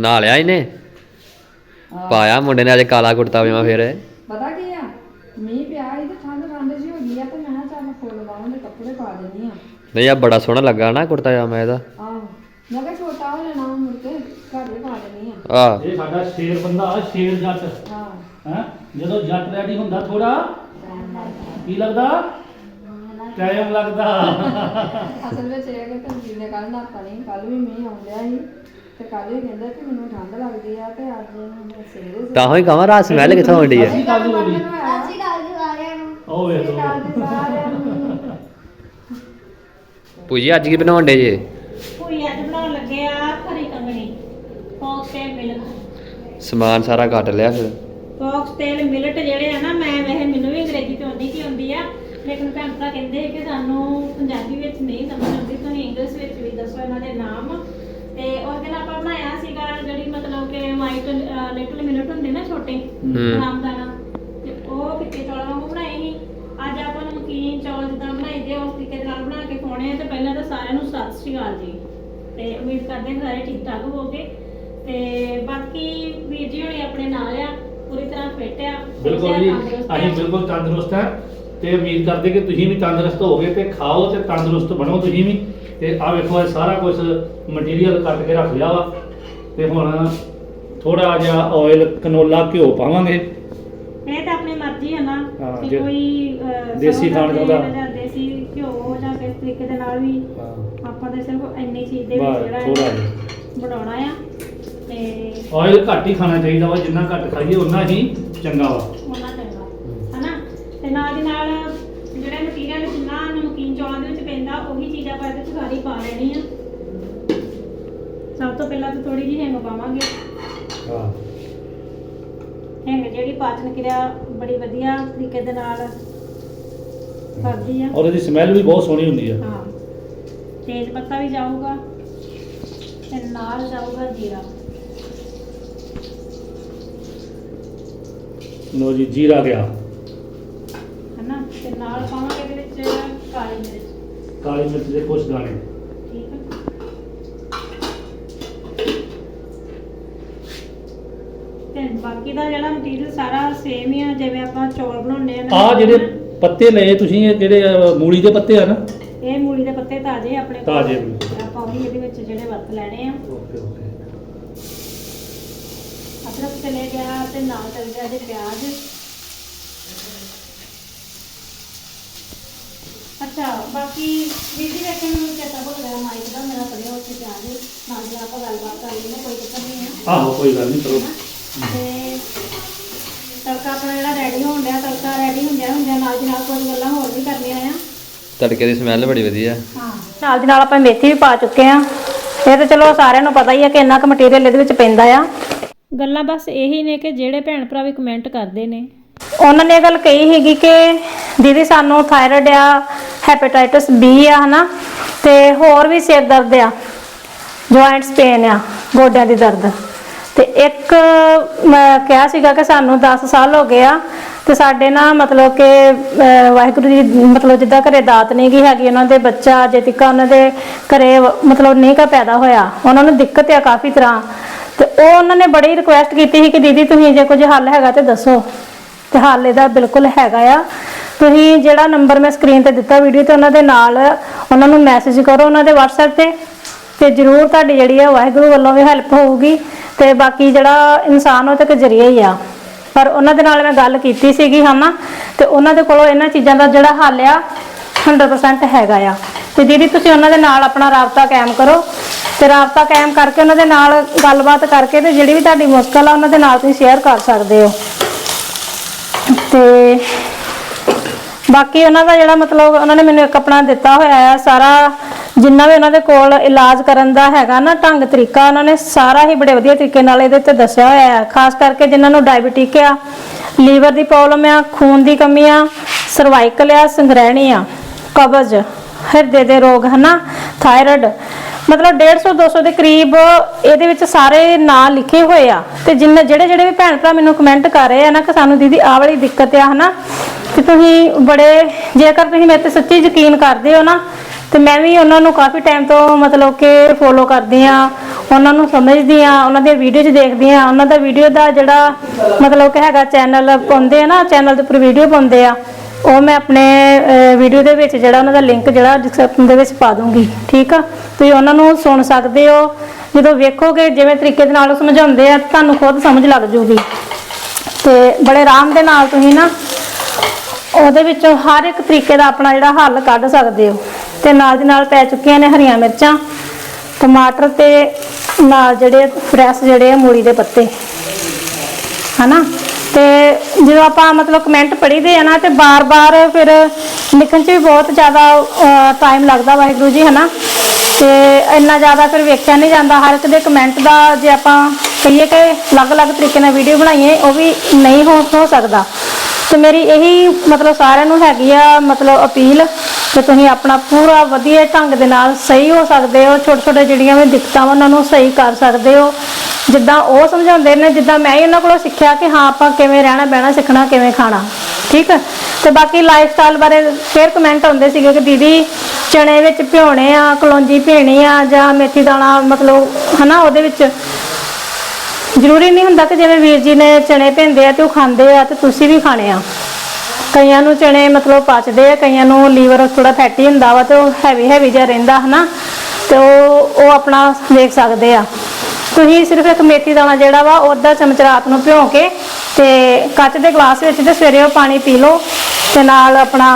ਨਹਾ ਲਿਆ ਇਹਨੇ। ਪਾਇਆ ਮੁੰਡੇ ਨੇ ਅੱਜ ਕਾਲਾ ਕੁੜਤਾ ਪਜਾਮਾ ਫੇਰ। ਪਤਾ ਕੀ ਆ? ਮੀਂਹ ਪਿਆ ਸੀ ਤੇ ਠੰਡ ਠੰਡ ਜੀ ਹੋ ਗਈ ਆ ਤੇ ਮੈਂ ਕਿਹਾ ਚੱਲ ਫੁੱਲ ਬਾਹਾਂ ਦੇ ਕੱਪੜੇ ਪਾ ਦਿੰਨੀ ਆ। ਨਹੀਂ ਆ ਬੜਾ ਸੋਹਣਾ ਲੱਗਾ ਨਾ ਕੁੜਤਾ ਪਜਾਮਾ ਇਹਦਾ। ਆਹੋ। ਮੈਂ ਕਿਹਾ ਛੋਟਾ ਹੋ ਜਾਣਾ ਵਾ ਮੁੜ ਕੇ ਘਰ ਦੇ ਪਾ ਦਿੰਨੀ ਆ। ਆ। ਇਹ ਸਾਡਾ ਸ਼ੇਰ ਬੰਦਾ ਸ਼ੇਰ ਜੱਟ। ਹਾਂ। ਹੈ? ਜਦੋਂ ਜੱਟ ਰੈਡੀ ਹੁੰਦਾ ਥੋੜਾ ਕੀ ਲੱਗਦਾ? ਟਾਈਮ ਲੱਗਦਾ। ਅਸਲ ਵਿੱਚ ਇਹ ਹੈ ਕਿ ਤਨਵੀਰ ਨੇ ਕੱਲ ਨਾਤਾ ਨਹੀਂ ਕੱਲ ਵੀ ਮੀਂਹ ਆਉਂਦਿਆ ਸੀ। ਤੇ ਕੱਲ ਵੀ ਕਹਿੰਦਾ ਕਿ ਮੈਨੂੰ ਠੰਡ ਲੱਗਦੀ ਆ ਤੇ ਅੱਜ ਮੈਂ ਸਵੇਰੇ ਤਾਂ ਹੀ ਕਹਾਂ ਰਾਤ ਸਮੈਲ ਕਿੱਥੋਂ ਆਉਂਦੀ ਆ? ਅਸੀਂ ਕੱਲ ਹੋ ਗਈ ਅਸੀਂ ਗੱਲ ਜੀ ਸਾਰਿਆਂ ਨੂੰ ਉਹ ਵੇਖ ਲਓ। ਸਾਰਿਆਂ ਨੂੰ ਪੂਜੀ ਅੱਜ ਕੀ ਬਣਾਉਣ ਡੇ ਜੇ? ਕੋਈ ਅੱਜ ਬਣਾਉਣ ਲੱਗੇ ਆ ਖਰੀ ਕੰਗਣੀ। ਫੋਕਸ ਤੇ ਮਿਲਟ ਸਮਾਨ ਸਾਰਾ ਕੱਟ ਲਿਆ ਫਿਰ। ਫੋਕਸ ਤੇਲ ਮਿਲਟ ਜਿਹੜੇ ਆ ਨਾ ਮੈਂ ਵੈਸੇ ਮੈਨੂੰ ਵੀ ਅੰਗਰੇਜ਼ੀ ਤੇ ਆਉਂਦੀ ਕੀ ਹੁੰਦੀ ਆ ਲੇਕਿਨ ਭੈਣ ਭਰਾ ਕਹਿੰਦੇ ਕਿ ਸਾਨੂੰ ਪੰਜਾਬੀ ਵਿੱਚ ਨਹੀਂ ਸਮਝ ਆਉਂਦੀ ਤੁਸੀਂ ਇੰਗਲਿਸ਼ ਵਿੱਚ ਵੀ ਦੱਸੋ ਇਹਨਾਂ ਦੇ ਨਾਮ ਤੇ ਉਸ ਦਿਨ ਆਪਾਂ ਬਣਾਇਆ ਸੀਗਾ ਜਿਹੜੀ ਮਤਲਬ ਕਿ ਵਾਈਟ ਲਿਟਲ ਮਿਲਟ ਹੁੰਦੇ ਨਾ ਛੋਟੇ ਹੂੰ। ਰਾਮਦਾਨਾ ਤੇ ਉਹ ਫਿੱਕੇ ਚੌਲਾਂ ਵਾਂਗੂ ਬਣਾਏ ਸੀ। ਅੱਜ ਆਪਾਂ ਨਮਕੀਨ ਚੌਲ ਜਿੱਦਾਂ ਬਣਾਈ ਦੇ ਉਸ ਤਰੀਕੇ ਦੇ ਨਾਲ ਬਣਾ ਕੇ ਖਵਾਉਣੇ ਆ। ਤੇ ਪਹਿਲਾਂ ਤਾਂ ਸਾਰਿਆਂ ਨੂੰ ਸਤਿ ਸ਼੍ਰੀ ਅਕਾਲ ਜੀ। ਤੇ ਉਮੀਦ ਕਰਦੇ ਹਾਂ ਸਾਰੇ ਠੀਕ ਠਾਕ ਹੋਵੋਗੇ। ਤੇ ਬਾਕੀ ਵੀਰ ਜੀ ਹੁਣੇ ਆਪਣੇ ਨਾਲ ਆ ਪੂਰੀ ਤਰ੍ਹਾਂ ਫਿੱਟ ਆ। ਬਿਲਕੁਲ ਜੀ ਤੰਦਰੁਸਤ ਆ। ਅਸੀਂ ਬਿਲਕੁਲ ਤੰਦਰੁਸਤ ਹਾਂ ਤੇ ਉਮੀਦ ਕਰਦੇ ਕਿ ਤੁਸੀਂ ਵੀ ਤੰਦਰੁਸਤ ਹੋਵੋਗੇ ਤੇ ਖਾਓ ਤੇ ਤੰਦਰੁਸਤ ਬਣੋ ਤੁਸੀਂ ਵੀ। ਤੇ ਆ ਵੇਖੋ ਇਹ ਸਾਰਾ ਕੁਝ ਮਟੀਰੀਅਲ ਕੱਟ ਕੇ ਰੱਖ ਲਿਆ ਵਾ। ਤੇ ਹੁਣ ਥੋੜਾ ਜਿਹਾ ਆਇਲ ਕਨੋਲਾ ਘਿਓ ਪਾਵਾਂਗੇ। ਇਹ ਤਾਂ ਆਪਣੀ ਮਰਜ਼ੀ ਹੈ ਨਾ ਹਾਂ, ਕਿ ਜੇ ਕੋਈ ਅਹ, ਦੇਸੀ ਖਾਣ ਦਾ। ਤੇਲ ਜਾਂ ਦੇਸੀ ਘਿਓ ਜਾਂ ਕਿਸ ਤਰੀਕੇ ਦੇ ਨਾਲ ਵੀ ਹਾਂ। ਆਪਾਂ ਤਾਂ ਸਿਰਫ ਇੰਨੀ ਚੀਜ਼ ਦੇ ਵਿੱਚ ਜਿਹੜਾ ਥੋੜਾ ਹੈ ਜਿਹਾ। ਬਣਾਉਣਾ ਆ ਤੇ ਆਇਲ ਘੱਟ ਹੀ ਖਾਣਾ ਚਾਹੀਦਾ ਵਾ ਜਿੰਨਾ ਘੱਟ ਖਾਈਏ ਉਨਾ ਹੀ ਚੰਗਾ ਵਾ। ਉਹਨਾਂ ਚੰਗਾ ਹਨਾ? ਤੇ ਨਾਲ ਦੀ ਨਾਲ ਜਿਹੜੇ ਮਟੀਰੀਅਲ ਜਿੰਨਾ ਨਮਕੀਨ ਚੌਲਾਂ ਦੇ ਵਿੱਚ ਪੈਂਦਾ ਉਹੀ ਚੀਜ਼ ਆਪਾਂ ਇਹਦੇ ਵਿੱਚ ਸਾਰੀ ਪਾ ਲੈਣੀ ਆ। ਸਭ ਤੋਂ ਪਹਿਲਾਂ ਤਾਂ ਥੋੜੀ ਜਿਹੀ ਹਿੰਗ ਪਾਵਾਂਗੇ। ਹਾਂ। ਹਿੰਗ ਜਿਹੜੀ ਪਾਚਨ ਕਿਰਿਆ ਬੜੀ ਵਧੀਆ ਤਰੀਕੇ ਦੇ ਨਾਲ ਕਰਦੀ ਆ। ਔਰ ਇਹਦੀ ਸਮੈਲ ਵੀ ਬਹੁਤ ਸੋਹਣੀ ਹੁੰਦੀ ਆ। ਹਾਂ। ਤੇਜ ਪੱਤਾ ਵੀ ਜਾਊਗਾ ਤੇ ਨਾਲ ਜਾਊਗਾ ਜੀਰਾ। ਲੋ ਜੀ ਜੀਰਾ ਗਿਆ। ਹਨਾ? ਤੇ ਨਾਲ ਪਾਵਾਂਗੇ ਇਹਦੇ ਵਿੱਚ ਕਾਲੀ ਮਿਰਚ। ਕਾਲੀ ਮਿਰਚ ਦੇ ਕੁਝ ਦਾਣੇ ਠੀਕ ਹੈ ਤੇ ਬਾਕੀ ਦਾ ਜਿਹੜਾ ਮਟੀਰੀਅਲ ਸਾਰਾ ਸੇਮ ਹੀ ਆ ਜਿਵੇਂ ਆਪਾਂ ਚੌਲ ਬਣਾਉਂਦੇ ਆ ਨਾ ਆ ਜਿਹੜੇ ਪੱਤੇ ਲਏ ਤੁਸੀਂ ਇਹ ਜਿਹੜੇ ਮੂਲੀ ਦੇ ਪੱਤੇ ਆ ਨਾ? ਇਹ ਮੂਲੀ ਦੇ ਪੱਤੇ ਤਾਜ਼ੇ ਆਪਣੇ ਕੋਲ। ਤਾਜ਼ੇ ਮੂਲੀ। ਆਪਾਂ ਉਹੀ ਇਹਦੇ ਵਿੱਚ ਜਿਹੜੇ ਵਰਤ ਲੈਣੇ ਆ। Okay okay. ਅਦਰਕ ਚਲੇ ਗਿਆ ਤੇ ਨਾਲ ਚਲ ਗਿਆ ਜੇ ਪਿਆਜ਼। ਅੱਛਾ ਬਾਕੀ ਵੀਰ ਜੀ ਵੇਖਣ ਨੂੰ ਚੇਤਾ ਭੁੱਲ ਗਿਆ ਮਾਈਕ ਦਾ ਮੇਰਾ ਪੜਿਆ ਉੱਥੇ ਪਿਆਜ਼। ਨਾਲ ਦੀ ਆਪਾਂ ਗੱਲਬਾਤ ਕਰ ਲੈਂਦੇ ਕੋਈ ਚੱਕਰ ਨਹੀਂ ਆਹੋ ਕੋਈ ਗੱਲ ਨਹੀਂ ਚਲੋ। ਤੇ ਤੜਕਾ ਆਪਣਾ ਜਿਹੜਾ ਰੈਡੀ ਹੋਣ ਡਿਆ ਤੜਕਾ ਰੈਡੀ ਹੁੰਦਿਆਂ ਹੁੰਦਿਆਂ ਨਾਲ ਦੀ ਨਾਲ ਕੁਝ ਗੱਲਾਂ ਹੋਰ ਵੀ ਕਰਨੀਆਂ ਆ ਤੜਕੇ ਦੀ ਸਮੈਲ ਬੜੀ ਵਧੀਆ। ਹਾਂ। ਨਾਲ ਦੀ ਨਾਲ ਆਪਾਂ ਮੇਥੀ ਵੀ ਪਾ ਚੁੱਕੇ ਆ ਇਹ ਤਾਂ ਚਲੋ ਸਾਰਿਆਂ ਨੂੰ ਪਤਾ ਹੀ ਆ ਕਿ ਇੰਨਾ ਕੁ ਮਟੀਰੀਅਲ ਇਹਦੇ ਵਿੱਚ ਪੈਂਦਾ ਆ। ਗੱਲਾਂ ਬਸ ਇਹੀ ਨੇ ਕਿ ਜਿਹੜੇ ਭੈਣ ਭਰਾ ਵੀ ਕਮੈਂਟ ਕਰਦੇ ਨੇ। ਉਹਨਾਂ ਨੇ ਇਹ ਗੱਲ ਕਹੀ ਹੈਗੀ ਕਿ ਦੀਦੀ ਸਾਨੂੰ ਥਾਇਰਾਇਡ ਆ ਹੈਪੇਟਾਈਟਸ ਬੀ ਆ ਹਨਾ? ਤੇ ਹੋਰ ਵੀ ਸਿਰ ਦਰਦ ਆ ਜੁਆਇੰਟਸ ਪੇਨ ਆ ਗੋਡਿਆਂ ਦੀ ਦਰਦ। ਤੇ ਇੱਕ ਮੈਂ ਕਿਹਾ ਸੀਗਾ ਕਿ ਸਾਨੂੰ 10 ਸਾਲ ਹੋ ਗਏ ਆ ਤੇ ਸਾਡੇ ਨਾ ਮਤਲਬ ਕਿ ਵਾਹਿਗੁਰੂ ਜੀ, ਮਤਲਬ ਜਿੱਦਾਂ ਘਰੇ ਦਾਤ ਨਹੀਂ ਗਈ ਹੈਗੀ, ਉਹਨਾਂ ਦੇ ਬੱਚਾ ਜੇ ਤੱਕ ਉਹਨਾਂ ਦੇ ਘਰੇ ਮਤਲਬ ਨਹੀਂ ਕਾ ਪੈਦਾ ਹੋਇਆ, ਉਹਨਾਂ ਨੂੰ ਦਿੱਕਤ ਆ ਕਾਫੀ ਤਰ੍ਹਾਂ। ਤੇ ਉਹ ਉਹਨਾਂ ਨੇ ਬੜੀ ਰਿਕੁਐਸਟ ਕੀਤੀ ਸੀ ਕਿ ਦੀਦੀ ਤੁਸੀਂ ਜੇ ਕੁਝ ਹੱਲ ਹੈਗਾ ਤੇ ਦੱਸੋ। ਤੇ ਹੱਲ ਇਹਦਾ ਬਿਲਕੁਲ ਹੈਗਾ ਆ। ਤੁਸੀਂ ਜਿਹੜਾ ਨੰਬਰ ਮੈਂ ਸਕਰੀਨ ਤੇ ਦਿੱਤਾ ਵੀਡੀਓ ਤੇ, ਉਹਨਾਂ ਦੇ ਨਾਲ ਉਹਨਾਂ ਨੂੰ ਮੈਸੇਜ ਕਰੋ, ਉਹਨਾਂ ਦੇ WhatsApp ਤੇ। ਤੇ ਜਰੂਰ ਤੁਹਾਡੀ ਜਿਹੜੀ ਆ ਵਾਹਿਗੁਰੂ ਵੱਲੋਂ ਵੀ ਹੈਲਪ ਹੋਊਗੀ ਤੇ ਬਾਕੀ ਜਿਹੜਾ ਇਨਸਾਨ ਉਹ ਤੇ ਜ਼ਰੀਆ ਹੀ ਆ। ਪਰ ਉਹਨਾਂ ਦੇ ਨਾਲ ਮੈਂ ਗੱਲ ਕੀਤੀ ਸੀਗੀ, ਹਨਾ? ਤੇ ਉਹਨਾਂ ਦੇ ਕੋਲੋਂ ਇਹਨਾਂ ਚੀਜ਼ਾਂ ਦਾ ਜਿਹੜਾ ਹੱਲ ਆ 100% ਹੈਗਾ ਆ। ਤੇ ਦੀਦੀ, ਤੁਸੀਂ ਉਹਨਾਂ ਦੇ ਨਾਲ ਆਪਣਾ ਰਾਬਤਾ ਕਾਇਮ ਕਰੋ ਤੇ ਰਾਬਤਾ ਕਾਇਮ ਕਰਕੇ ਉਹਨਾਂ ਦੇ ਨਾਲ ਗੱਲਬਾਤ ਕਰਕੇ ਤੇ ਜਿਹੜੀ ਵੀ ਤੁਹਾਡੀ ਮੁਸ਼ਕਲ ਆ ਉਹਨਾਂ ਦੇ ਨਾਲ ਤੁਸੀਂ ਸ਼ੇਅਰ ਕਰ ਸਕਦੇ ਹੋ। ਤੇ ਬਾਕੀ ਉਹਨਾਂ ਦਾ ਜਿਹੜਾ ਮਤਲਬ ਉਹਨਾਂ ਨੇ ਮੈਨੂੰ ਇੱਕ ਆਪਣਾ ਦਿੱਤਾ ਹੋਇਆ ਆ, ਸਾਰਾ ਜਿੰਨਾ ਵੀ ਉਹਨਾਂ ਦੇ ਕੋਲ ਇਲਾਜ ਕਰਨ ਦਾ ਹੈਗਾ ਨਾ ਢੰਗ ਤਰੀਕਾ, ਉਹਨਾਂ ਨੇ ਸਾਰਾ ਹੀ ਬੜੇ ਵਧੀਆ ਤਰੀਕੇ ਨਾਲ ਇਹਦੇ ਤੇ ਦੱਸਿਆ ਹੋਇਆ ਹੈ। ਖਾਸ ਕਰਕੇ ਜਿਨ੍ਹਾਂ ਨੂੰ ਡਾਇਬੀਟਿਕ ਆ, ਲੀਵਰ ਦੀ ਪ੍ਰੋਬਲਮ ਆ, ਖੂਨ ਦੀ ਕਮੀ ਆ ਸਰਵਾਈਕਲ ਆ, ਸੰਗ੍ਰਹਿਣੀ ਆ, ਕਬਜ਼, ਹਿਰਦੇ ਦੇ ਰੋਗ, ਹਨਾ ਥਾਇਰਾਇਡ ਮਤਲਬ 150 200 ਦੇ ਕਰੀਬ ਇਹਦੇ ਵਿੱਚ ਸਾਰੇ ਨਾਂ ਲਿਖੇ ਹੋਏ ਆ। ਤੇ ਜਿੰਨੇ, ਜਿਹੜੇ ਜਿਹੜੇ ਵੀ ਭੈਣ ਭਰਾ ਮੈਨੂੰ ਕਮੈਂਟ ਕਰ ਰਹੇ ਆ ਨਾ ਕਿ ਸਾਨੂੰ ਦੀਦੀ ਆਹ ਵਾਲੀ ਦਿੱਕਤ ਆ, ਹਨਾ, ਤੇ ਤੁਸੀਂ ਬੜੇ, ਜੇਕਰ ਤੁਸੀਂ ਮੇਰੇ ਤੇ ਸੱਚੀ ਯਕੀਨ ਕਰਦੇ ਹੋ ਨਾ ਤੇ ਮੈਂ ਵੀ ਉਹਨਾਂ ਨੂੰ ਕਾਫੀ ਟਾਈਮ ਤੋਂ ਮਤਲਬ ਕਿ ਫੋਲੋ ਕਰਦੀ ਆ ਉਹਨਾਂ ਨੂੰ ਸਮਝਦੀ ਆ ਉਹਨਾਂ ਦੀਆਂ ਵੀਡੀਓ 'ਚ ਦੇਖਦੀ ਆ ਉਹਨਾਂ ਦਾ ਵੀਡੀਓ ਦਾ ਜਿਹੜਾ ਮਤਲਬ ਕਿ ਹੈਗਾ ਚੈਨਲ ਪਾਉਂਦੇ ਆ ਨਾ ਚੈਨਲ ਦੇ ਉੱਪਰ ਵੀਡੀਓ ਪਾਉਂਦੇ ਆ, ਉਹ ਮੈਂ ਆਪਣੇ ਵੀਡੀਓ ਦੇ ਵਿੱਚ ਜਿਹੜਾ ਉਹਨਾਂ ਦਾ ਲਿੰਕ ਜਿਹੜਾ ਡਿਸਕ੍ਰਿਪਸ਼ਨ ਦੇ ਵਿੱਚ ਪਾ ਦੂੰਗੀ, ਠੀਕ ਆ? ਤੁਸੀਂ ਉਹਨਾਂ ਨੂੰ ਸੁਣ ਸਕਦੇ ਹੋ। ਜਦੋਂ ਵੇਖੋਗੇ, ਜਿਵੇਂ ਤਰੀਕੇ ਦੇ ਨਾਲ ਸਮਝਾਉਂਦੇ ਆ, ਤੁਹਾਨੂੰ ਖੁਦ ਸਮਝ ਲੱਗ ਜੂਗੀ। ਤੇ ਬੜੇ ਆਰਾਮ ਦੇ ਨਾਲ ਤੁਸੀਂ ਨਾ, ਉਹਦੇ ਵਿੱਚੋਂ ਹਰ ਇੱਕ ਤਰੀਕੇ ਦਾ ਆਪਣਾ ਜਿਹੜਾ ਹੱਲ ਕੱਢ ਸਕਦੇ ਹੋ। ਤੇ ਨਾਲ ਦੀ ਨਾਲ ਪੈ ਚੁੱਕੀਆਂ ਨੇ ਹਰੀਆਂ ਮਿਰਚਾਂ, ਟਮਾਟਰ ਤੇ ਨਾਲ ਜਿਹੜੇ ਫਰੈਸ਼ ਜਿਹੜੇ ਆ ਮੂਲੀ ਦੇ ਪੱਤੇ, ਹਨਾ? ਤੇ ਜਦੋਂ ਆਪਾਂ ਮਤਲਬ ਕਮੈਂਟ ਪੜ੍ਹੀਦੇ ਆ ਨਾ ਤੇ ਬਾਰ-ਬਾਰ ਫਿਰ ਲਿਖਣ 'ਚ ਵੀ ਬਹੁਤ ਜ਼ਿਆਦਾ ਟਾਈਮ ਲੱਗਦਾ ਵਾਹਿਗੁਰੂ ਜੀ, ਹਨਾ? ਤੇ ਇੰਨਾ ਜ਼ਿਆਦਾ ਫਿਰ ਵੇਖਿਆ ਨਹੀਂ ਜਾਂਦਾ, ਹਰ ਇੱਕ ਦੇ ਕਮੈਂਟ ਦਾ ਜੇ ਆਪਾਂ ਕਹੀਏ ਕਿ ਅਲੱਗ-ਅਲੱਗ ਤਰੀਕੇ ਨਾਲ ਵੀਡੀਓ ਬਣਾਈਏ, ਉਹ ਵੀ ਨਹੀਂ ਹੋ ਸਕਦਾ। ਤੇ ਮੇਰੀ ਇਹੀ ਮਤਲਬ ਸਾਰਿਆਂ ਨੂੰ ਹੈਗੀ ਆ ਮਤਲਬ ਅਪੀਲ ਕਿ ਤੁਸੀਂ ਆਪਣਾ ਪੂਰਾ ਵਧੀਆ ਢੰਗ ਦੇ ਨਾਲ ਸਹੀ ਹੋ ਸਕਦੇ ਹੋ ਛੋਟੇ ਛੋਟੇ ਜਿਹੜੀਆਂ ਵੀ ਦਿੱਕਤਾਂ ਉਹਨਾਂ ਨੂੰ ਸਹੀ ਕਰ ਸਕਦੇ ਹੋ। ਜਿੱਦਾਂ ਉਹ ਸਮਝਾਉਂਦੇ ਨੇ, ਜਿੱਦਾਂ ਮੈਂ ਹੀ ਉਹਨਾਂ ਕੋਲੋਂ ਸਿੱਖਿਆ ਕਿ ਹਾਂ, ਆਪਾਂ ਕਿਵੇਂ ਰਹਿਣਾ, ਬਹਿਣਾ, ਸਿੱਖਣਾ, ਕਿਵੇਂ ਖਾਣਾ। ਠੀਕ ਹੈ? ਤੇ ਬਾਕੀ ਲਾਈਫ ਸਟਾਈਲ ਬਾਰੇ ਫੇਰ ਕਮੈਂਟ ਆਉਂਦੇ ਸੀਗੇ ਕਿ ਦੀਦੀ ਚਣੇ ਵਿੱਚ ਭਿਉਣੇ ਆ, ਕਲੌਂਜੀ ਭਿਉਣੀ ਆ, ਜਾਂ ਮੇਥੀ ਦਾਣਾ, ਮਤਲਬ ਹਨਾ, ਉਹਦੇ ਵਿੱਚ ਜ਼ਰੂਰੀ ਨਹੀਂ ਹੁੰਦਾ ਕਿ ਜਿਵੇਂ ਵੀਰ ਜੀ ਨੇ ਚਣੇ ਭਿੰਦੇ ਆ ਤੇ ਉਹ ਖਾਂਦੇ ਆ ਤੇ ਤੁਸੀਂ ਵੀ ਖਾਣੇ ਆ। ਕਈਆਂ ਨੂੰ ਚਣੇ ਮਤਲਬ ਪਚਦੇ ਆ, ਕਈਆਂ ਨੂੰ ਲੀਵਰ ਥੋੜਾ ਫੈਟੀ ਹੁੰਦਾ ਵਾ ਤੇ ਉਹ ਹੈਵੀ ਹੈਵੀ ਜਿਹਾ ਰਹਿੰਦਾ, ਹਨਾ? ਤੇ ਉਹ ਉਹ ਆਪਣਾ ਦੇਖ ਸਕਦੇ ਆ। ਤੁਸੀਂ ਸਿਰਫ ਇੱਕ ਮੇਥੀ ਦਾਣਾ ਜਿਹੜਾ ਵਾ, ਉਹ ਚਮਚ ਰਾਤ ਨੂੰ ਭਿਓ ਕੇ ਤੇ ਕੱਚ ਦੇ ਗਲਾਸ ਵਿੱਚ ਤੇ ਸਵੇਰੇ ਉਹ ਪਾਣੀ ਪੀ ਲਓ ਤੇ ਨਾਲ ਆਪਣਾ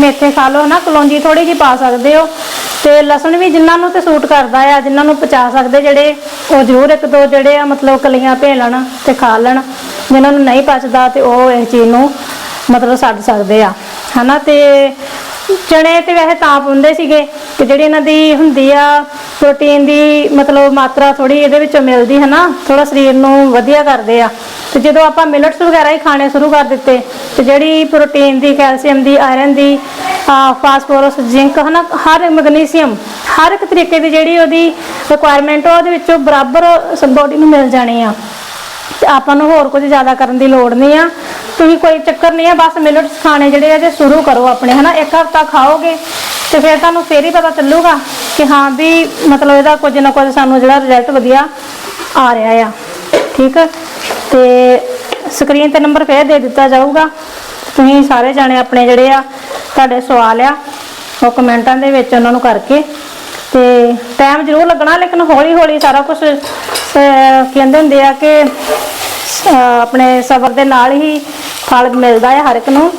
ਮੇਥੇ ਖਾ ਲਓ ਨਾ ਕਲੌਂਜੀ ਥੋੜੀ ਜਿਹੀ ਪਾ ਸਕਦੇ ਹੋ। ਤੇ ਲਸਣ ਵੀ ਜਿਨ੍ਹਾਂ ਨੂੰ ਤੇ ਸੂਟ ਕਰਦਾ ਆ, ਜਿਨ੍ਹਾਂ ਨੂੰ ਪਚਾ ਸਕਦੇ ਜਿਹੜੇ, ਉਹ ਜ਼ਰੂਰ ਇੱਕ ਦੋ ਜਿਹੜੇ ਆ, ਮਤਲਬ ਕਲੀਆਂ ਭੇ ਲੈਣ ਤੇ ਖਾ ਲੈਣ। ਜਿਨ੍ਹਾਂ ਨੂੰ ਨਹੀਂ ਪਚਦਾ ਤੇ ਉਹ ਇਸ ਚੀਜ਼ ਨੂੰ ਮਤਲਬ ਛੱਡ ਸਕਦੇ ਆ। ਹਨਾ, ਤੇ ਚਣੇ ਤੇ ਵੈਸੇ ਤਾਂ ਪਾਉਂਦੇ ਸੀਗੇ ਕਿ ਜਿਹੜੀ ਇਹਨਾਂ ਦੀ ਹੁੰਦੀ ਆ ਪ੍ਰੋਟੀਨ ਦੀ ਮਤਲਬ ਮਾਤਰਾ ਥੋੜੀ ਇਹਦੇ ਵਿੱਚੋਂ ਮਿਲਦੀ ਹੈ ਨਾ ਥੋੜਾ ਸਰੀਰ ਨੂੰ ਵਧੀਆ ਕਰਦੇ ਆ। ਤੇ ਜਦੋਂ ਆਪਾਂ ਮਿਲਟਸ ਵਗੈਰਾ ਹੀ ਖਾਣੇ ਸ਼ੁਰੂ ਕਰ ਦਿੱਤੇ, ਤੇ ਜਿਹੜੀ ਪ੍ਰੋਟੀਨ ਦੀ, ਕੈਲਸ਼ੀਅਮ ਦੀ, ਆਇਰਨ ਦੀ ਫਾਸਫੋਰਸ, ਜ਼ਿੰਕ ਹਨਾ, ਹਰ ਮੈਗਨੀਸ਼ੀਅਮ, ਹਰ ਇੱਕ ਤਰੀਕੇ ਦੀ ਜਿਹੜੀ ਉਹਦੀ ਰਿਕੁਆਇਰਮੈਂਟ ਉਹਦੇ ਵਿੱਚੋਂ ਬਰਾਬਰ ਬੋਡੀ ਨੂੰ ਮਿਲ ਜਾਣੀ ਆ। ਤੇ ਆਪਾਂ ਨੂੰ ਹੋਰ ਕੁਝ ਜ਼ਿਆਦਾ ਕਰਨ ਦੀ ਲੋੜ ਨਹੀਂ ਆ। ਤੁਸੀਂ ਕੋਈ ਚੱਕਰ ਨਹੀਂ ਆ, ਬਸ ਮਿਲਟਸ ਖਾਣੇ ਜਿਹੜੇ ਆ, ਜੇ ਸ਼ੁਰੂ ਕਰੋ ਆਪਣੇ, ਹਨਾ? ਇੱਕ ਹਫਤਾ ਖਾਓਗੇ ਤੇ ਫਿਰ ਤੁਹਾਨੂੰ ਫੇਰ ਹੀ ਪਤਾ ਚੱਲੂਗਾ ਕਿ ਹਾਂ ਵੀ ਮਤਲਬ ਇਹਦਾ ਕੁਝ ਨਾ ਕੁਝ ਸਾਨੂੰ ਜਿਹੜਾ ਰਿਜ਼ਲਟ ਵਧੀਆ ਆ ਰਿਹਾ ਆ। ਠੀਕ? ਤੇ ਸਕਰੀਨ ਤੇ ਨੰਬਰ ਫੇਰ ਦੇ ਦਿੱਤਾ ਜਾਊਗਾ। ਤੁਸੀਂ ਸਾਰੇ ਜਾਣੇ ਆਪਣੇ ਜਿਹੜੇ ਆ, ਤੁਹਾਡੇ ਸਵਾਲ ਆ, ਉਹ ਕਮੈਂਟਾਂ ਦੇ ਵਿੱਚ ਉਹਨਾਂ ਨੂੰ ਕਰਕੇ ਤੇ ਟਾਈਮ ਜ਼ਰੂਰ ਲੱਗਣਾ, ਲੇਕਿਨ ਹੌਲੀ ਹੌਲੀ ਸਾਰਾ ਕੁਝ ਕਹਿੰਦੇ ਹੁੰਦੇ ਆ ਕਿ ਆਪਣੇ ਸਬਰ ਦੇ ਨਾਲ ਹੀ ਫਲ ਮਿਲਦਾ ਹੈ ਹਰ ਇੱਕ ਨੂੰ।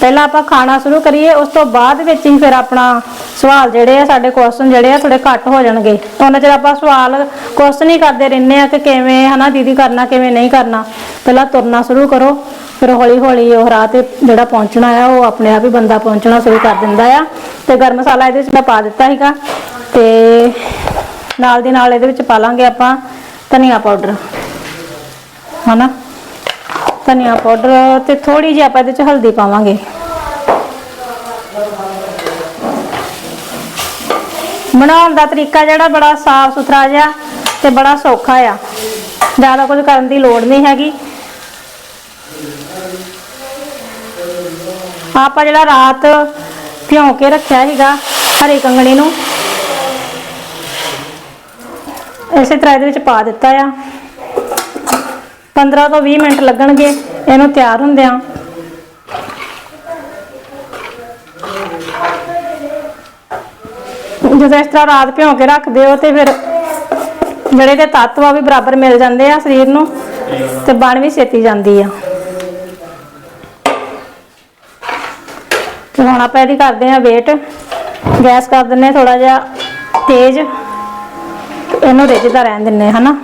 ਪਹਿਲਾਂ ਆਪਾਂ ਖਾਣਾ ਸ਼ੁਰੂ ਕਰੀਏ, ਉਸ ਤੋਂ ਬਾਅਦ ਵਿੱਚ ਹੀ ਫਿਰ ਆਪਣਾ ਸਵਾਲ ਜਿਹੜੇ ਆ, ਸਾਡੇ ਕੁਐਸਚਨ ਜਿਹੜੇ ਆ ਥੋੜੇ ਘੱਟ ਹੋ ਜਾਣਗੇ। ਉਹਨਾਂ ਚਿਰ ਆਪਾਂ ਸਵਾਲ ਕੁਐਸਚਨ ਹੀ ਕਰਦੇ ਰਹਿੰਦੇ ਆ ਕਿ ਕਿਵੇਂ ਹਨਾ ਦੀਦੀ ਕਰਨਾ, ਕਿਵੇਂ ਨਹੀਂ ਕਰਨਾ। ਪਹਿਲਾਂ ਤੁਰਨਾ ਸ਼ੁਰੂ ਕਰੋ, ਫਿਰ ਹੌਲੀ ਹੌਲੀ ਉਹ ਰਾਹ ਤੇ ਜਿਹੜਾ ਪਹੁੰਚਣਾ ਆ, ਉਹ ਆਪਣੇ ਆਪ ਹੀ ਬੰਦਾ ਪਹੁੰਚਣਾ ਸ਼ੁਰੂ ਕਰ ਦਿੰਦਾ ਆ। ਤੇ ਗਰਮ ਮਸਾਲਾ ਇਹਦੇ ਵਿੱਚ ਮੈਂ ਪਾ ਦਿੱਤਾ ਸੀਗਾ। ਤੇ ਨਾਲ ਦੀ ਨਾਲ ਇਹਦੇ ਵਿੱਚ ਪਾ ਲਾਂਗੇ ਆਪਾਂ ਧਨੀਆ ਪਾਊਡਰ ਹਨਾ? ਧਨੀਆ ਪਾਊਡਰ ਤੇ ਥੋੜੀ ਜਿਹੀ ਆਪਾਂ ਇਹਦੇ ਚ ਹਲਦੀ ਪਾਵਾਂਗੇ। ਬਣਾਉਣ ਦਾ ਤਰੀਕਾ ਜਿਹੜਾ ਬੜਾ ਸਾਫ਼ ਸੁਥਰਾ ਜਿਹਾ ਤੇ ਬੜਾ ਸੌਖਾ ਆ। ਜ਼ਿਆਦਾ ਕੁਝ ਕਰਨ ਦੀ ਲੋੜ ਨਹੀਂ ਹੈਗੀ। ਆਪਾਂ ਜਿਹੜਾ ਰਾਤ ਭਿਉਂ ਕੇ ਰੱਖਿਆ ਸੀਗਾ ਹਰੀ ਕੰਗਣੀ ਨੂੰ ਇਸੇ ਤਰ੍ਹਾਂ ਇਹਦੇ ਵਿੱਚ ਪਾ ਦਿੱਤਾ ਆ। 15 ਤੋਂ 20 ਮਿੰਟ ਲੱਗਣਗੇ, ਇਹਨੂੰ ਤਿਆਰ ਹੁੰਦਿਆਂ ਜਦੋਂ ਇਸ ਤਰ੍ਹਾਂ ਰਾਤ ਭਿਉਂ ਕੇ ਰੱਖਦੇ ਹੋ ਤੇ ਫਿਰ ਜਿਹੜੇ ਦੇ ਤੱਤ ਆ ਵੀ ਬਰਾਬਰ ਮਿਲ ਜਾਂਦੇ ਆ ਸਰੀਰ ਨੂੰ ਤੇ ਬਣ ਵੀ ਛੇਤੀ ਜਾਂਦੀ ਆ। ਤੇ ਹੁਣ ਆਪਾਂ ਇਹਦੀ ਕਰਦੇ ਆ ਵੇਟ ਗੈਸ ਕਰ ਦਿੰਨੇ ਥੋੜਾ ਜਿਹਾ ਤੇਜ਼। ਇਹਨੂੰ ਰਿੱਝਦਾ ਰਹਿਣ ਦਿੰਨੇ ਹਨਾ?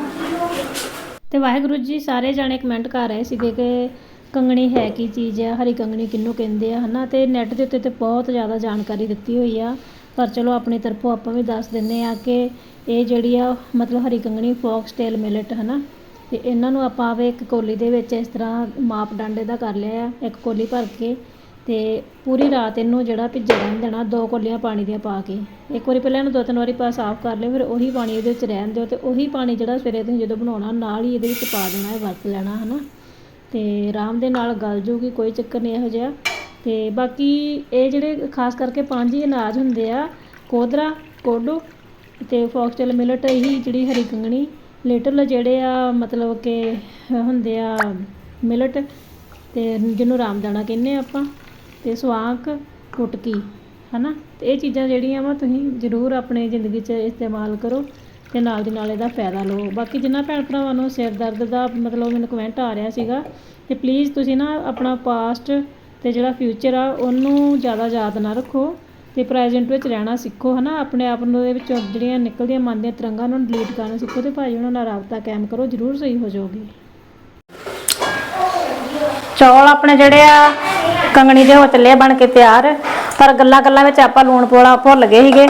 ਤੇ ਵਾਹਿਗੁਰੂ ਜੀ ਸਾਰੇ ਜਾਣੇ ਕਮੈਂਟ ਕਰ ਰਹੇ ਸੀਗੇ ਕਿ ਕੰਗਣੀ ਹੈ ਕੀ ਚੀਜ਼ ਆ, ਹਰੀ ਕੰਗਣੀ ਕਿਹਨੂੰ ਕਹਿੰਦੇ ਆ, ਹਨਾ? ਤੇ ਨੈਟ ਦੇ ਉੱਤੇ ਤੇ ਬਹੁਤ ਜ਼ਿਆਦਾ ਜਾਣਕਾਰੀ ਦਿੱਤੀ ਹੋਈ ਆ। ਪਰ ਚਲੋ ਆਪਣੀ ਤਰਫੋਂ ਆਪਾਂ ਵੀ ਦੱਸ ਦਿੰਨੇ ਆ ਕਿ ਇਹ ਜਿਹੜੀ ਆ, ਮਤਲਬ ਹਰੀ ਕੰਗਣੀ ਫੋਕਸਟੇਲ ਮਿਲਟ ਹਨਾ? ਤੇ ਇਹਨਾਂ ਨੂੰ ਆਪਾਂ ਆਵੇ ਇੱਕ ਕੋਲੀ ਦੇ ਵਿੱਚ ਇਸ ਤਰ੍ਹਾਂ ਮਾਪ ਡਾਂਡੇ ਦਾ ਕਰ ਲਿਆ ਆ। ਇੱਕ ਕੋਲੀ ਭਰ ਕੇ ਤੇ ਪੂਰੀ ਰਾਤ ਇਹਨੂੰ ਜਿਹੜਾ ਭਿੱਜਾ ਰਹਿਣ ਦੇਣਾ, ਦੋ ਕੋਲੀਆਂ ਪਾਣੀ ਦੀਆਂ ਪਾ ਕੇ। ਇੱਕ ਵਾਰੀ ਪਹਿਲਾਂ ਇਹਨੂੰ ਦੋ ਤਿੰਨ ਵਾਰੀ ਪਾ ਸਾਫ਼ ਕਰ ਲਿਓ, ਫਿਰ ਉਹੀ ਪਾਣੀ ਇਹਦੇ ਵਿੱਚ ਰਹਿਣ ਦਿਓ ਤੇ ਉਹੀ ਪਾਣੀ ਜਿਹੜਾ ਸਵੇਰੇ ਤੁਸੀਂ ਜਦੋਂ ਬਣਾਉਣਾ, ਨਾਲ ਹੀ ਇਹਦੇ ਵਿੱਚ ਪਾ ਦੇਣਾ ਹੈ ਵਰਤ ਲੈਣਾ, ਹਨਾ। ਤੇ ਆਰਾਮ ਦੇ ਨਾਲ ਗਲ ਜੂਗੀ, ਕੋਈ ਚੱਕਰ ਨਹੀਂ ਇਹੋ ਜਿਹਾ। ਤੇ ਬਾਕੀ ਇਹ ਜਿਹੜੇ ਖਾਸ ਕਰਕੇ ਪੰਜ ਹੀ ਅਨਾਜ ਹੁੰਦੇ ਆ, ਕੋਦਰਾ, ਕੋਡੋ ਤੇ ਫੌਕਸਟੇਲ ਮਿਲਟ, ਇਹੀ ਜਿਹੜੀ ਹਰੀ ਕੰਗਣੀ, ਲਿਟਲ ਜਿਹੜੇ ਆ, ਮਤਲਬ ਕਿ ਹੁੰਦੇ ਆ, ਮਿਲਟ ਤੇ ਜਿਹਨੂੰ ਰਾਮਦਾਣਾ ਕਹਿੰਦੇ ਆ ਆਪਾਂ। ਤੇ ਸਵਾਂਕ ਕੁਟਕੀ ਹਨਾ? ਤੇ ਇਹ ਚੀਜ਼ਾਂ ਜਿਹੜੀਆਂ ਵਾ ਤੁਸੀਂ ਜ਼ਰੂਰ ਆਪਣੇ ਜ਼ਿੰਦਗੀ 'ਚ ਇਸਤੇਮਾਲ ਕਰੋ ਤੇ ਨਾਲ ਦੀ ਨਾਲ ਇਹਦਾ ਫਾਇਦਾ ਲਓ। ਬਾਕੀ ਜਿੰਨਾ ਭੈਣ ਭਰਾਵਾਂ ਨੂੰ ਸਿਰ ਦਰਦ ਦਾ ਮਤਲਬ ਮੈਨੂੰ ਕਮੈਂਟ ਆ ਰਿਹਾ ਸੀਗਾ, ਤੇ ਪਲੀਜ਼ ਤੁਸੀਂ ਨਾ ਆਪਣਾ ਪਾਸਟ ਤੇ ਜਿਹੜਾ ਫਿਊਚਰ ਆ, ਉਹਨੂੰ ਜ਼ਿਆਦਾ ਯਾਦ ਨਾ ਰੱਖੋ ਤੇ ਪ੍ਰੈਜ਼ੈਂਟ ਵਿੱਚ ਰਹਿਣਾ ਸਿੱਖੋ, ਹਨਾ? ਆਪਣੇ ਆਪ ਨੂੰ ਦੇ ਵਿੱਚੋਂ ਜਿਹੜੀਆਂ ਨਿਕਲਦੀਆਂ ਮਨ ਦੀਆਂ ਤਰੰਗਾਂ ਨੂੰ ਡਿਲੀਟ ਕਰਨਾ ਸਿੱਖੋ ਤੇ ਭਾਈ ਉਹਨਾਂ ਨਾਲ ਰਾਬਤਾ ਕਾਇਮ ਕਰੋ, ਜ਼ਰੂਰ ਸਹੀ ਹੋ ਜਾਓਗੇ। ਚੌਲ ਆਪਣੇ ਜਿਹੜੇ ਆ ਕੰਗਣੀ ਦੇ ਹੋ ਚੱਲੇ ਬਣ ਕੇ ਤਿਆਰ। ਪਰ ਗੱਲਾਂ ਗੱਲਾਂ ਵਿੱਚ ਆਪਾਂ ਲੂਣ ਪੋਲਾ ਭੁੱਲ ਗਏ ਸੀਗੇ।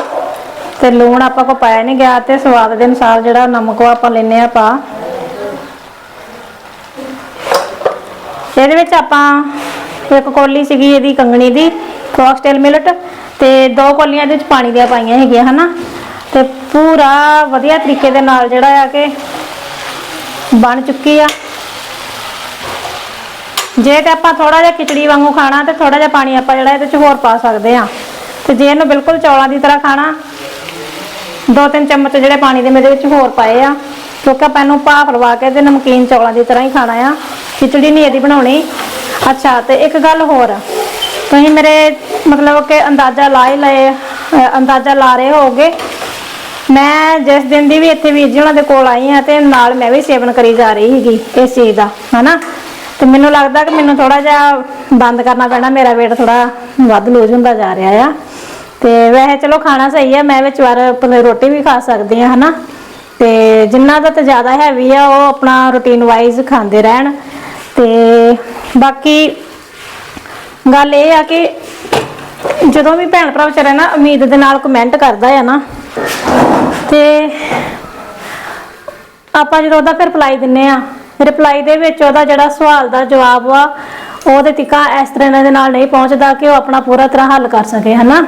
ਤੇ ਲੂਣ ਆਪਾਂ ਕੋ ਪਾਇਆ ਨਹੀਂ ਗਿਆ ਤੇ ਸਵਾਦ ਦੇ ਅਨੁਸਾਰ ਜਿਹੜਾ ਨਮਕ ਆਪਾਂ ਲੈਨੇ ਆ ਪਾ। ਇਹਦੇ ਵਿੱਚ ਆਪਾਂ ਇੱਕ ਕੋਲੀ ਸੀਗੀ ਇਹਦੀ ਕੰਗਣੀ ਦੀ ਫੌਕਸਟੇਲ ਮਿਲਟ ਤੇ ਦੋ ਕੋਲੀਆਂ ਇਹਦੇ ਵਿੱਚ ਪਾਣੀ ਦੀਆਂ ਪਾਈਆਂ ਹੈਗੀਆਂ, ਹਨਾ? ਤੇ ਪੂਰਾ ਵਧੀਆ ਤਰੀਕੇ ਦੇ ਨਾਲ ਜਿਹੜਾ ਆ ਕਿ ਬਣ ਚੁੱਕੀ ਆ। ਜੇ ਤੇ ਆਪਾਂ ਥੋੜਾ ਜਿਹਾ ਖਿਚੜੀ ਵਾਂਗੂ ਖਾਣਾ ਤੇ ਥੋੜਾ ਜਿਹਾ ਪਾਣੀ ਆਪਾਂ ਜਿਹੜਾ ਇਹਦੇ ਚ ਹੋਰ ਪਾ ਸਕਦੇ ਆ ਤੇ ਜੇ ਇਹਨੂੰ ਬਿਲਕੁਲ ਚੌਲਾਂ ਦੀ ਤਰ੍ਹਾਂ ਖਾਣਾ, ਦੋ ਤਿੰਨ ਚਮਚ ਜਿਹੜੇ ਪਾਣੀ ਦੇ ਮੇਰੇ ਵਿੱਚ ਹੋਰ ਪਾਏ ਆ, ਕਿਉਂਕਿ ਆਪਾਂ ਇਹਨੂੰ ਭਾਫ ਲਵਾ ਕੇ ਤੇ ਨਮਕੀਨ ਚੌਲਾਂ ਦੀ ਤਰ੍ਹਾਂ ਹੀ ਖਾਣਾ ਆ। ਖਿਚੜੀ ਨਹੀਂ ਇਹਦੀ ਬਣਾਉਣੀ। ਅੱਛਾ, ਤੇ ਇੱਕ ਗੱਲ ਹੋਰ, ਤੁਸੀਂ ਮੇਰੇ ਮਤਲਬ ਕਿ ਅੰਦਾਜ਼ਾ ਲਾ ਹੀ ਲਏ ਅੰਦਾਜ਼ਾ ਲਾ ਰਹੇ ਹੋਗੇ ਮੈਂ ਜਿਸ ਦਿਨ ਦੀ ਵੀ ਇੱਥੇ ਵੀਰ ਜੀ ਉਹਨਾਂ ਦੇ ਕੋਲ ਆਈ ਆ ਤੇ ਨਾਲ ਮੈਂ ਵੀ ਸੇਵਨ ਕਰੀ ਜਾ ਰਹੀ ਸੀਗੀ ਇਸ ਚੀਜ਼ ਦਾ, ਹਨਾ? ਤੇ ਮੈਨੂੰ ਲੱਗਦਾ ਕਿ ਮੈਨੂੰ ਥੋੜਾ ਜਿਹਾ ਬੰਦ ਕਰਨਾ ਪੈਣਾ, ਮੇਰਾ weight ਥੋੜਾ ਵੱਧ ਲੂਜ਼ ਹੁੰਦਾ ਜਾ ਰਿਹਾ ਆ। ਤੇ ਵੈਸੇ ਚਲੋ ਖਾਣਾ ਸਹੀ ਆ, ਮੈਂ ਵਿੱਚ ਵਾਰ ਆਪਣੇ ਰੋਟੀ ਵੀ ਖਾ ਸਕਦੀ ਆ, ਹਨਾ। ਤੇ ਜਿੰਨਾ ਦਾ ਤੇ ਜ਼ਿਆਦਾ ਹੈਵੀ ਆ, ਉਹ ਆਪਣਾ ਰੂਟੀਨ ਵਾਈਜ਼ ਖਾਂਦੇ ਰਹਿਣ। ਤੇ ਬਾਕੀ ਗੱਲ ਇਹ ਆ ਕਿ ਜਦੋਂ ਵੀ ਭੈਣ ਭਰਾ ਵਿਚਾਰਾ ਨਾ ਉਮੀਦ ਦੇ ਨਾਲ ਕਮੈਂਟ ਕਰਦਾ ਆ ਨਾ, ਤੇ ਆਪਾਂ ਜਦੋਂ ਉਹਦਾ ਫਿਰ ਰਿਪਲਾਈ ਦਿੰਨੇ ਆ ਰਿਪਲਾਈ ਦੇ ਵਿੱਚ ਉਹਦਾ ਜਿਹੜਾ ਸਵਾਲ ਦਾ ਜਵਾਬ ਵਾ ਉਹਦੇ ਤਿੱਕਾ ਇਸ ਤਰ੍ਹਾਂ ਦੇ ਨਾਲ ਨਹੀਂ ਪਹੁੰਚਦਾ ਕਿ ਉਹ ਆਪਣਾ ਪੂਰਾ ਤਰ੍ਹਾਂ ਹੱਲ ਕਰ ਸਕੇ, ਹਨਾ?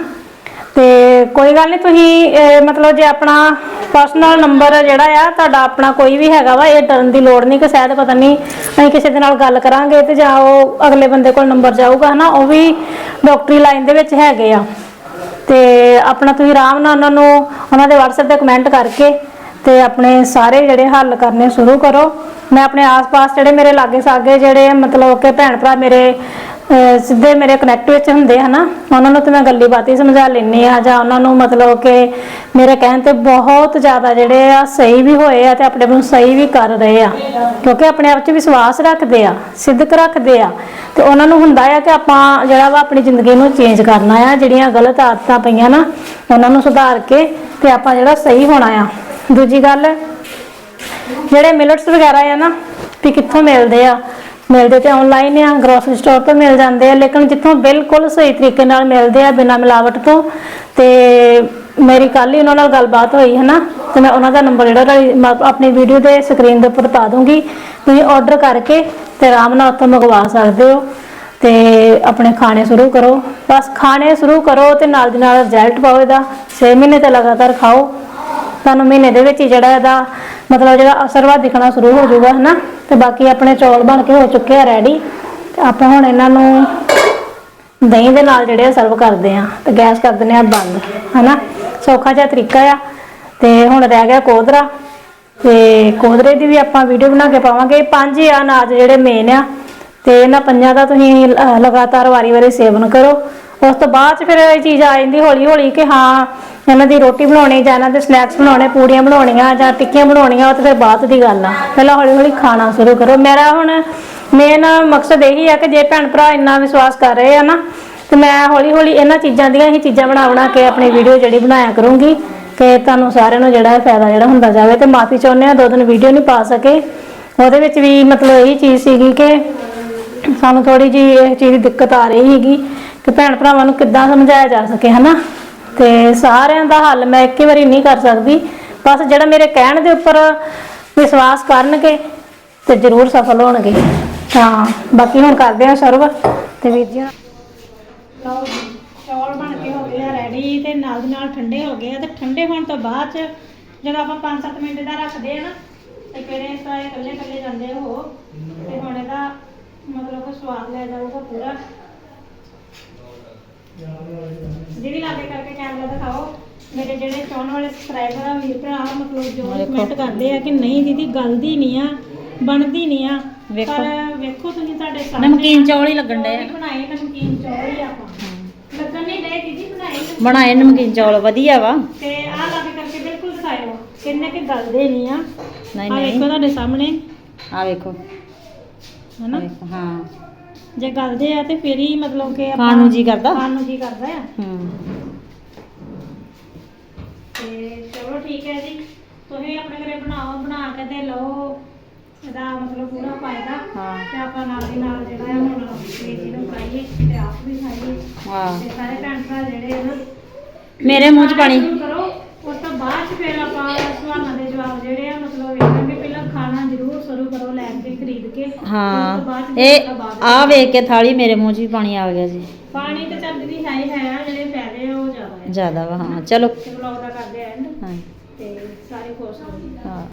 ਤੇ ਕੋਈ ਗੱਲ ਨਹੀਂ, ਤੁਸੀਂ ਮਤਲਬ ਜੇ ਆਪਣਾ ਪਰਸਨਲ ਨੰਬਰ ਜਿਹੜਾ ਆ, ਤੁਹਾਡਾ ਆਪਣਾ ਕੋਈ ਵੀ ਹੈਗਾ ਵਾ, ਇਹ ਡਰਨ ਦੀ ਲੋੜ ਨਹੀਂ ਕਿ ਸ਼ਾਇਦ ਪਤਾ ਨਹੀਂ ਅਸੀਂ ਕਿਸੇ ਦੇ ਨਾਲ ਗੱਲ ਕਰਾਂਗੇ ਤੇ ਜਾਂ ਉਹ ਅਗਲੇ ਬੰਦੇ ਕੋਲ ਨੰਬਰ ਜਾਊਗਾ, ਹਨਾ? ਉਹ ਵੀ ਡਾਕਟਰੀ ਲਾਈਨ ਦੇ ਵਿੱਚ ਹੈਗੇ ਆ। ਤੇ ਆਪਣਾ ਤੁਸੀਂ ਆਰਾਮ ਨਾਲ ਉਹਨਾਂ ਨੂੰ, ਉਹਨਾਂ ਦੇ WhatsApp ਤੇ ਕਮੈਂਟ ਕਰਕੇ ਤੇ ਆਪਣੇ ਸਾਰੇ ਜਿਹੜੇ ਹੱਲ ਕਰਨੇ ਸ਼ੁਰੂ ਕਰੋ। ਮੈਂ ਆਪਣੇ ਆਸ-ਪਾਸ ਜਿਹੜੇ ਮੇਰੇ ਲਾਗੇ ਸਾਗੇ ਜਿਹੜੇ ਮਤਲਬ ਕਿ ਭੈਣ ਭਰਾ ਮੇਰੇ ਸਿੱਧੇ ਮੇਰੇ ਕਨੈਕਟ ਵਿੱਚ ਹੁੰਦੇ ਹਨਾ, ਉਹਨਾਂ ਨੂੰ ਤੇ ਮੈਂ ਗੱਲੀ ਬਾਤੀ ਸਮਝਾ ਲੈਂਦੀ ਆ ਜਾਂ ਉਹਨਾਂ ਨੂੰ ਮਤਲਬ ਕਿ ਮੇਰੇ ਕਹਿਣ ਤੇ ਬਹੁਤ ਜ਼ਿਆਦਾ ਜਿਹੜੇ ਆ ਸਹੀ ਵੀ ਹੋਏ ਆ ਤੇ ਆਪਣੇ ਆਪ ਨੂੰ ਸਹੀ ਵੀ ਕਰ ਰਹੇ ਆ, ਕਿਉਂਕਿ ਆਪਣੇ ਆਪ 'ਚ ਵਿਸ਼ਵਾਸ ਰੱਖਦੇ ਆ ਸਿੱਧਕ ਰੱਖਦੇ ਆ, ਤੇ ਉਹਨਾਂ ਨੂੰ ਹੁੰਦਾ ਆ ਕਿ ਆਪਾਂ ਜਿਹੜਾ ਵਾ ਆਪਣੀ ਜ਼ਿੰਦਗੀ ਨੂੰ ਚੇਂਜ ਕਰਨਾ ਆ, ਜਿਹੜੀਆਂ ਗਲਤ ਆਦਤਾਂ ਪਈਆਂ ਨਾ, ਉਹਨਾਂ ਨੂੰ ਸੁਧਾਰ ਕੇ ਤੇ ਆਪਾਂ ਜਿਹੜਾ ਸਹੀ ਹੋਣਾ ਆ। ਦੂਜੀ ਗੱਲ ਜਿਹੜੇ ਮਿਲਟਸ ਵਗੈਰਾ ਆ ਨਾ, ਵੀ ਕਿੱਥੋਂ ਮਿਲਦੇ ਆ? ਮਿਲਦੇ ਤੇ ਆਨਲਾਈਨ ਆ ਗਰੋਸਰੀ ਸਟੋਰ ਤੋਂ ਮਿਲ ਜਾਂਦੇ ਆ, ਲੇਕਿਨ ਜਿੱਥੋਂ ਬਿਲਕੁਲ ਸਹੀ ਤਰੀਕੇ ਨਾਲ ਮਿਲਦੇ ਆ, ਬਿਨਾਂ ਮਿਲਾਵਟ ਤੋਂ, ਤੇ ਮੇਰੀ ਕੱਲ ਹੀ ਉਹਨਾਂ ਨਾਲ ਗੱਲਬਾਤ ਹੋਈ ਹੈ ਨਾ ਤੇ ਮੈਂ ਉਹਨਾਂ ਦਾ ਨੰਬਰ ਜਿਹੜਾ ਆਪਣੀ ਵੀਡੀਓ ਦੇ ਸਕਰੀਨ ਦੇ ਉੱਪਰ ਪਾ ਦੂੰਗੀ। ਤੁਸੀਂ ਆਰਡਰ ਕਰਕੇ ਤੇ ਆਰਾਮ ਨਾਲ ਉੱਥੋਂ ਮੰਗਵਾ ਸਕਦੇ ਹੋ। ਤੇ ਆਪਣੇ ਖਾਣੇ ਸ਼ੁਰੂ ਕਰੋ। ਬਸ ਖਾਣੇ ਸ਼ੁਰੂ ਕਰੋ ਤੇ ਨਾਲ ਦੀ ਨਾਲ ਰਿਜ਼ਲਟ ਪਾਓ ਇਹਦਾ। 6 ਮਹੀਨੇ ਤੇ ਲਗਾਤਾਰ ਖਾਓ। ਤੁਹਾਨੂੰ ਮਹੀਨੇ ਦੇ ਵਿੱਚ ਹੀ ਜਿਹੜਾ ਇਹਦਾ ਮਤਲਬ ਜਿਹੜਾ ਅਸਰ ਵਾ ਦਿਖਣਾ ਸ਼ੁਰੂ ਹੋ ਜਾਊਗਾ, ਹਨਾ? ਤੇ ਬਾਕੀ ਆਪਣੇ ਚੌਲ ਬਣ ਕੇ ਹੋ ਚੁੱਕੇ ਆ ਰੈਡੀ ਤੇ ਆਪਾਂ ਹੁਣ ਇਹਨਾਂ ਨੂੰ ਦਹੀਂ ਦੇ ਨਾਲ ਜਿਹੜੇ ਸਰਵ ਕਰਦੇ ਆ। ਤੇ ਗੈਸ ਕਰ ਦਿੰਦੇ ਆ ਬੰਦ, ਹਨਾ? ਸੌਖਾ ਜਿਹਾ ਤਰੀਕਾ ਆ। ਤੇ ਹੁਣ ਰਹਿ ਗਿਆ ਕੋਦਰਾ। ਤੇ ਕੋਦਰੇ ਦੀ ਵੀ ਆਪਾਂ ਵੀਡੀਓ ਬਣਾ ਕੇ ਪਾਵਾਂਗੇ। ਪੰਜ ਆ ਅਨਾਜ ਜਿਹੜੇ ਮੇਨ ਆ। ਤੇ ਇਹਨਾਂ ਪੰਜਾਂ ਦਾ ਤੁਸੀਂ ਲਗਾਤਾਰ ਵਾਰੀ-ਵਾਰੀ ਸੇਵਨ ਕਰੋ। ਉਸ ਤੋਂ ਬਾਅਦ ਚ ਫਿਰ ਇਹ ਚੀਜ਼ ਆ ਜਾਂਦੀ ਹੌਲੀ-ਹੌਲੀ ਕਿ ਹਾਂ ਇਹਨਾਂ ਦੀ ਰੋਟੀ ਬਣਾਉਣੀ ਜਾਂ ਇਹਨਾਂ ਦੇ ਸਨੈਕਸ ਬਣਾਉਣੇ, ਪੂੜੀਆਂ ਬਣਾਉਣੀਆਂ ਜਾਂ ਟਿੱਕੀਆਂ ਬਣਾਉਣੀਆਂ, ਉਹ ਤਾਂ ਫਿਰ ਬਾਅਦ ਦੀ ਗੱਲ ਆ। ਪਹਿਲਾਂ ਹੌਲੀ-ਹੌਲੀ ਖਾਣਾ ਸ਼ੁਰੂ ਕਰੋ। ਮੇਰਾ ਹੁਣ ਮੇਨ ਮਕਸਦ ਇਹੀ ਆ ਕਿ ਜੇ ਭੈਣ ਭਰਾ ਇੰਨਾ ਵਿਸ਼ਵਾਸ ਕਰ ਰਹੇ ਆ ਨਾ, ਤੇ ਮੈਂ ਹੌਲੀ-ਹੌਲੀ ਇਹਨਾਂ ਚੀਜ਼ਾਂ ਦੀਆਂ ਹੀ ਚੀਜ਼ਾਂ ਬਣਾ ਬਣਾ ਕੇ ਆਪਣੀ ਵੀਡੀਓ ਜਿਹੜੀ ਬਣਾਇਆ ਕਰੂੰਗੀ, ਕਿ ਤੁਹਾਨੂੰ ਸਾਰਿਆਂ ਨੂੰ ਜਿਹੜਾ ਫਾਇਦਾ ਜਿਹੜਾ ਹੁੰਦਾ ਜਾਵੇ, ਤੇ ਮਾਫੀ ਚਾਹੁੰਦੇ ਆ, ਦੋ ਦਿਨ ਵੀਡੀਓ ਨਹੀਂ ਪਾ ਸਕੇ। ਉਹਦੇ ਵਿੱਚ ਵੀ ਮਤਲਬ ਇਹੀ ਚੀਜ਼ ਸੀਗੀ ਕਿ ਸਾਨੂੰ ਥੋੜੀ ਜੀ ਇਹ ਚੀਜ਼ ਦੀ ਦਿੱਕਤ ਆ ਰਹੀ ਹੈਗੀ, ਕਿ ਭੈਣ ਭਰਾਵਾਂ ਨੂੰ ਕਿੱਦਾਂ ਸਮਝਾਇਆ ਜਾ ਸਕੇ, ਹਨਾ? ਤੇ ਸਾਰਿਆਂ ਦਾ ਹੱਲ ਮੈਂ ਇੱਕੇ ਵਾਰੀ ਨਹੀਂ ਕਰ ਸਕਦੀ। ਬਸ ਜਿਹੜਾ ਮੇਰੇ ਕਹਿਣ ਦੇ ਉੱਪਰ ਵਿਸ਼ਵਾਸ ਕਰਨਗੇ ਤੇ ਜ਼ਰੂਰ ਸਫਲ ਹੋਣਗੇ। ਤਾਂ ਬਾਕੀ ਹੁਣ ਕਰਦੇ ਆ ਸਰਵ ਤੇ ਵੀਰ ਜੀ ਲਓ ਜੀ, ਚੌਲ ਬਣ ਕੇ ਹੋ ਗਏ ਆ ਰੈਡੀ ਤੇ ਨਾਲ ਦੀ ਨਾਲ ਠੰਡੇ ਹੋ ਗਏ ਆ ਤੇ ਠੰਡੇ ਹੋਣ ਤੋਂ ਬਾਅਦ ਚ ਜਦੋਂ ਆਪਾਂ 5-7 ਮਿੰਟ ਦਾ ਰੱਖਦੇ ਆ ਨਾ ਤੇ ਫਿਰ ਇਹ ਇਕੱਲੇ ਇਕੱਲੇ ਜਾਂਦੇ ਉਹ। ਤੇ ਹੁਣ ਇਹਦਾ ਮਤਲਬ ਕਿ ਸਵਾਦ ਲੈ ਜਾਊਗਾ ਪੂਰਾ। ਦੀਦੀ ਲਾਗੇ ਕਰਕੇ ਕੈਮਰਾ ਦਿਖਾਓ ਮੇਰੇ ਜਿਹੜੇ ਚਾਹਣ ਵਾਲੇ ਸਬਸਕ੍ਰਾਈਬਰ ਆ ਵੀਰ ਭਰਾ ਮਤਲਬ ਜੋ ਕਮੈਂਟ ਕਰਦੇ ਆ ਕਿ ਨਹੀਂ ਦੀਦੀ ਗਲਦੀ ਨਹੀਂ ਆ ਬਣਦੀ ਨਹੀਂ ਆ ਵੇਖੋ। ਵੇਖੋ ਤੁਸੀਂ ਤੁਹਾਡੇ ਸਾਹਮਣੇ ਨਮਕੀਨ ਚੌਲ ਹੀ ਲੱਗਣ ਡਏ ਆ। ਬਣਾਏ ਨਮਕੀਨ ਚੌਲ ਹੀ ਆਪਾਂ। ਲੱਗਣ ਨਹੀਂ ਡਏ ਦੀਦੀ ਬਣਾਏ ਬਣਾਏ ਨਮਕੀਨ ਚੌਲ ਵਧੀਆ ਵਾ। ਤੇ ਆਹ ਲੱਗ ਕਰਕੇ ਬਿਲਕੁਲ ਦਿਖਾਇਓ ਕਿੰਨੇ ਕਿ ਗਲਦੇ ਨਹੀਂ ਆ। ਨਹੀਂ ਆ ਵੇਖੋ ਨਹੀਂ। ਤੁਹਾਡੇ ਸਾਹਮਣੇ। ਆ ਵੇਖੋ। ਹਨਾ? ਆ ਹਾਂ। ਜੇ ਗਲਦੇ ਆ ਤੇ ਫਿਰ ਹੀ ਮਤਲਬ ਕਿ ਖਾਣ ਨੂੰ ਜੀ ਕਰਦਾ? ਖਾਣ ਨੂੰ ਜੀ ਕਰਦਾ ਆ। ਹੂੰ। ਤੇ ਚਲੋ ਠੀਕ ਹੈ ਜੀ। ਤੁਸੀਂ ਆਪਣੇ ਘਰੇ ਬਣਾਓ ਬਣਾ ਕੇ ਤੇ ਲਓ। ਇਹਦਾ ਮਤਲਬ ਪੂਰਾ ਫਾਇਦਾ। ਹਾਂ। ਤੇ ਆਪਾਂ ਨਾਲ ਦੀ ਨਾਲ ਜਿਹੜਾ ਹੈ ਹੁਣ ਬੇਟੀ ਨੂੰ ਖਾਈਏ ਤੇ ਆਪ ਵੀ ਖਾਈਏ। ਹਾਂ। ਤੇ ਸਾਰੇ ਭੈਣ ਭਰਾ ਜਿਹੜੇ ਆ ਨਾ ਮੇਰੇ ਮੂੰਹ 'ਚ ਪਾਣੀ। ਸ਼ੁਰੂ ਕਰੋ। ਉਸ ਤੋਂ ਬਾਅਦ 'ਚ ਫਿਰ ਆਪਾਂ ਸਵਾਲਾਂ ਦੇ ਜਵਾਬ ਜਿਹੜੇ ਸ਼ੁਰੂ ਕਰੋ ਲੈ ਕੇ ਖਰੀਦ ਕੇ ਉਸ ਤੋਂ ਹਾਂ ਬਾਅਦ ਇਹ ਫਿਰ ਬਾਅਦ ਆ ਵੇਖ ਕੇ ਥਾਲੀ ਮੇਰੇ ਮੂੰਹ 'ਚ ਵੀ ਪਾਣੀ ਆ ਗਿਆ ਜੀ। ਪਾਣੀ ਤੇ ਚੱਲ ਵੀ ਹੈ ਹੀ ਹੈ ਜਿਹੜੇ ਫਾਇਦੇ ਆ ਉਹ ਜ਼ਿਆਦਾ ਹੈ ਜ਼ਿਆਦਾ ਵਾ ਹਾਂ ਚਲੋ। ਤੇ ਵਲੌਗ ਦਾ ਕਰਦੇ ਐਂਡ ਹਾਂ। ਤੇ ਸਾਰੇ ਖੁਸ਼ ਰਹੋ ਹਾਂ।